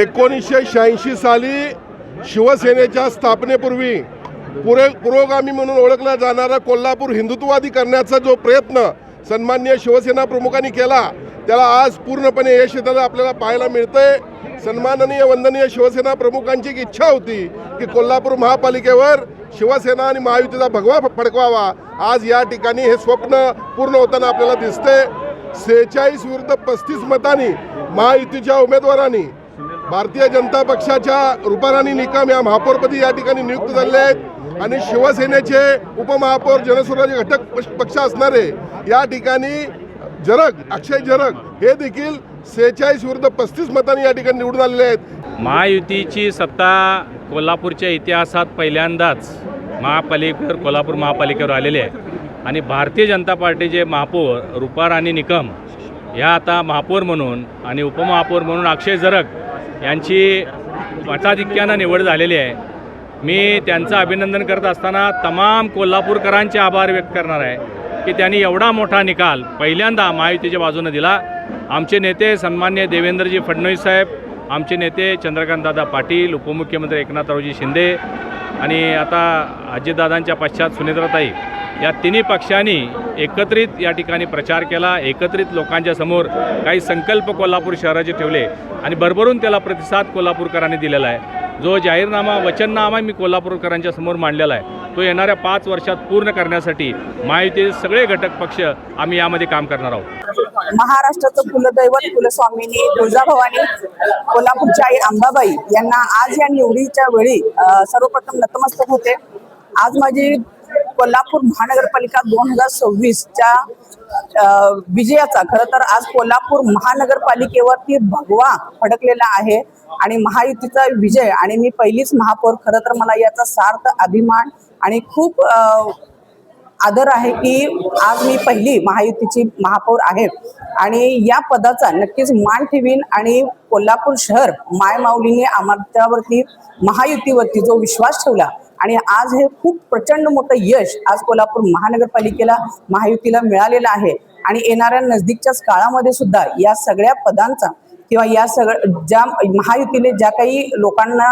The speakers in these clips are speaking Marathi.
एकोणीसशे शहाऐंशी साली शिवसेनेच्या स्थापनेपूर्वी पुरे पुरोगामी म्हणून ओळखला जाणारा कोल्हापूर हिंदुत्ववादी करण्याचा जो प्रयत्न सन्मान्य शिवसेना प्रमुखांनी केला त्याला आज पूर्णपणे यश येताना आपल्याला पाहायला मिळतंय. सन्माननीय वंदनीय शिवसेना प्रमुखांची एक इच्छा होती की कोल्हापूर महापालिकेवर शिवसेना आणि महायुतीचा भगवा फडकवावा. आज या ठिकाणी हे स्वप्न पूर्ण होताना आपल्याला दिसते सेहेचाळीस विरुद्ध पस्तीस मतांनी महायुतीच्या उमेदवारांनी भारतीय जनता पक्षाच्या रुपाराणी निकम या महापौरपदी या ठिकाणी नियुक्त झालेले आहेत. आणि शिवसेनेचे उपमहापौर जनस्वराज्य घटक पक्ष- पक्ष असणारे या ठिकाणी जरग अक्षय जरग हे देखील सेहेचाळीस विरुद्ध पस्तीस मतांनी या ठिकाणी निवडून आलेले आहेत. महायुतीची सत्ता कोल्हापूरच्या इतिहासात पहिल्यांदाच महापालिकेवर कोल्हापूर महापालिकेवर आलेली आहे. आणि भारतीय जनता पार्टीचे महापौर रुपाराणी निकम ह्या आता महापौर म्हणून आणि उपमहापौर म्हणून अक्षय जरग यांची मताधिक्यानं निवड झालेली आहे. मी त्यांचं अभिनंदन करत असताना तमाम कोल्हापूरकरांचे आभार व्यक्त करणार आहे की त्यांनी एवढा मोठा निकाल पहिल्यांदा महायुतीच्या बाजूनं दिला. आमचे नेते सन्मान्य देवेंद्रजी फडणवीस साहेब आमचे नेते चंद्रकांतदादा पाटील उपमुख्यमंत्री एकनाथरावजी शिंदे आणि आता अजितदादांच्या पश्चात सुनेत्राताई. या तिन्ही पक्षांनी एकत्रित या ठिकाणी प्रचार केला एकत्रित लोकांच्या समोर काही संकल्प कोल्हापूर शहराचे ठेवले आणि भरभरून त्याला प्रतिसाद कोल्हापूरकरांनी दिलेला आहे. जो जाहीरनामा वचननामा मी कोल्हापूरकरांच्या समोर मांडलेला आहे तो येणाऱ्या पाच वर्षात पूर्ण करण्यासाठी महायुतीचे सगळे घटक पक्ष आम्ही यामध्ये काम करणार आहोत. महाराष्ट्राचं कुलदैवत कुलस्वामिनी तुळजाभवानी कोल्हापूरच्या आई अंबाबाई यांना आज या निवडीच्या वेळी सर्वप्रथम नतमस्तक होते. आज माझी कोल्हापूर महानगरपालिका दोन हजार सव्वीसच्या विजयाचा खरं तर आज कोल्हापूर महानगरपालिकेवरती भगवा फडकलेला आहे आणि महायुतीचा विजय आणि मी पहिलीच महापौर खरं तर मला याचा सार्थ अभिमान आणि खूप आदर आहे की आज मी पहिली महायुतीची महापौर आहे. आणि या पदाचा नक्कीच मान ठेवीन आणि कोल्हापूर शहर मायमाऊलीने आमच्यावरती महायुतीवरती जो विश्वास ठेवला आणि आज हे खूप प्रचंड मोठं यश आज कोल्हापूर महानगरपालिकेला महायुतीला मिळालेलं आहे. आणि येणाऱ्या नजदीकच्याच काळामध्ये सुद्धा या सगळ्या पदांचा किंवा या सगळ्या ज्या महायुतीने ज्या काही लोकांना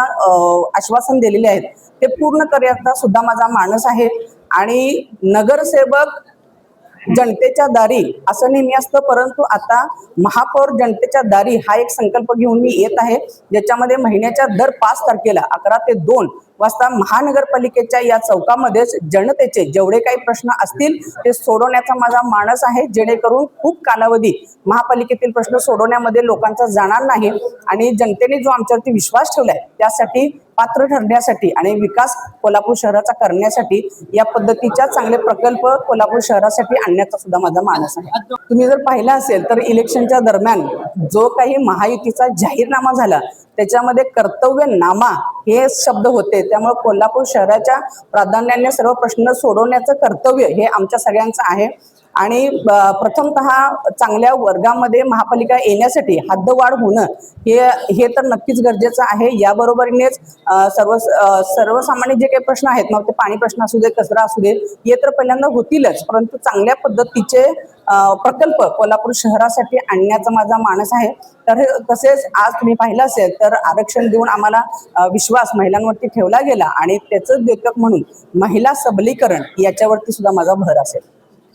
आश्वासन दिलेले आहेत ते पूर्ण करण्याचा सुद्धा माझा मानस आहे. आणि नगरसेवक जनतेच्या दारी असं नेहमी असतं. परंतु आता महापौर जनतेच्या दारी हा एक संकल्प घेऊन मी येत आहे. ज्याच्यामध्ये महिन्याच्या दर पाच तारखेला अकरा ते दोन वाजता महानगरपालिकेच्या या चौकामध्येच जनतेचे जेवढे काही प्रश्न असतील ते सोडवण्याचा माझा मानस आहे. जेणेकरून खूप कालावधी महापालिकेतील प्रश्न सोडवण्यामध्ये लोकांचा जाणार नाही. आणि जनतेने जो आमच्यावरती विश्वास ठेवलाय त्यासाठी पात्र ठरण्यासाठी आणि विकास कोल्हापूर शहराचा करण्यासाठी या पद्धतीच्या चांगले प्रकल्प कोल्हापूर शहरासाठी आणण्याचा सुद्धा माझा मानस आहे. तुम्ही जर पाहिलं असेल तर इलेक्शनच्या दरम्यान जो काही महायुतीचा जाहीरनामा झाला त्याच्यामध्ये कर्तव्यनामा हे शब्द होते. त्यामुळे कोल्हापूर शहराच्या प्राधान्याने सर्व प्रश्न सोडवण्याचं कर्तव्य हे आमच्या सगळ्यांचं आहे. आणि प्रथमत प्रथमतः चांगल्या वर्गामध्ये महापालिका येण्यासाठी हद्दवाढ होणं हे हे तर नक्कीच गरजेचं आहे. याबरोबरीनेच सर्व सर्वसामान्य जे काही प्रश्न आहेत मग ते पाणी प्रश्न असू दे कचरा असू दे हे तर पहिल्यांदा होतीलच. परंतु चांगल्या पद्धतीचे प्रकल्प कोल्हापूर शहरासाठी आणण्याचा माझा मानस आहे. तर हे तसेच आज तुम्ही पाहिलं असेल तर आरक्षण देऊन आम्हाला विश्वास महिलांवरती ठेवला गेला आणि त्याचं द्योतक म्हणून महिला सबलीकरण याच्यावरती सुद्धा माझा भर असेल.